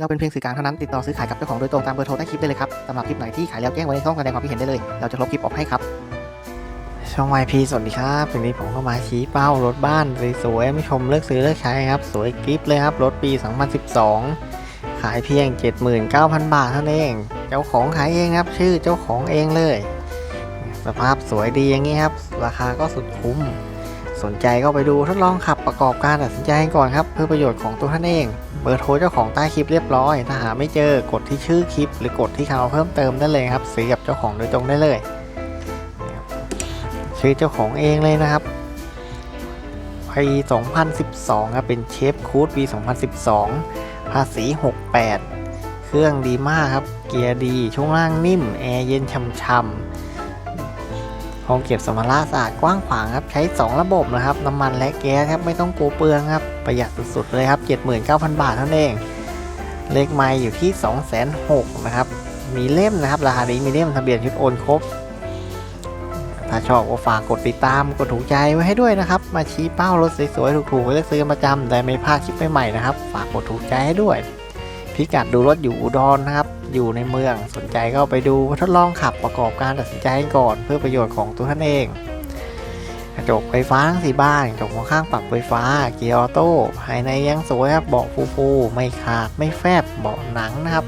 เราเป็นเพียงสื่อกลางเท่านั้นติดต่อซื้อขายกับเจ้าของโดยตรงตามเบอร์โทรใต้คลิปได้เลยครับสำหรับคลิปไหนที่ขายแล้วแจ้งไว้ในช่องแสดงความคิดเห็นได้เลย เราจะลบคลิปออกให้ครับ ช่อง YP สวัสดีครับวันนี้ผมก็มาชี้เป้ารถบ้านสวยๆไม่ชมเลือกซื้อเลือกใช้ครับ สวยกริฟเลยครับรถปี 2012 ขายเพียง 79,000 บาทเท่านั้นเอง เจ้าของขายเองครับ ชื่อเจ้าของเองเลย สภาพสวยดีอย่างนี้ครับ ราคาก็สุดคุ้ม สนใจก็ไปดูทดลองขับประกอบการตัดสินใจก่อนครับ เพื่อประโยชน์ของตัวท่านเอง เบอร์โทรเจ้าของใต้คลิปเรียบร้อย ถ้าหาไม่เจอกดที่ชื่อคลิป หรือกดที่คำเพิ่มเติมได้เลยครับซื้อกับเจ้าของโดยตรงได้เลย ชื่อเจ้าของเองเลยนะครับปี2012ครับเป็นเชฟคูดปี 2012 ภาษี 68 เครื่องดีมากครับ เกียร์ดี ช่วงล่างนิ่ม แอร์เย็นช่ำๆ ห้องเก็บสมภาระสะอาดกว้างขวางครับ ใช้ 2 ระบบนะครับ น้ำมันและแก๊สครับไม่ต้องกลัวเปลืองครับ ประหยัดสุดๆเลยครับ 79,000 บาทเท่านั้นเอง เลขไมล์อยู่ที่ 206,000นะครับ มีเล่มนะครับ ราคานี้มีเล่มทะเบียนชุดโอนครบ ถ้าชอบก็ฝากกดติดตาม กดถูกใจไว้ให้ด้วยนะครับ มาชี้เป้ารถสวยๆถูกๆไว้เลือกซื้อประจำแต่ไม่พลาดคลิปใหม่ๆนะครับ ฝากกดถูกใจให้ด้วย พิกัดดูรถอยู่อุดรนะครับ อยู่ในเมืองสนใจก็ไปดูทดลองขับประกอบการตัดสินใจก่อนเพื่อประโยชน์ของตัวท่านเอง กระจกไฟฟ้าทั้งสี่บานกระจกมองข้างปรับไฟฟ้า เกียร์ออโต้ภายในยังสวยครับเบาะฟูๆไม่ขาดไม่แฟบเบาะหนังนะครับ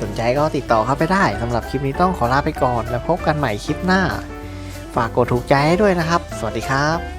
สนใจก็ติดต่อเข้าไปได้สำหรับคลิปนี้ต้องขอลาไปก่อน แล้วพบกันใหม่คลิปหน้า ฝากกดถูกใจให้ด้วยนะครับ สวัสดีครับ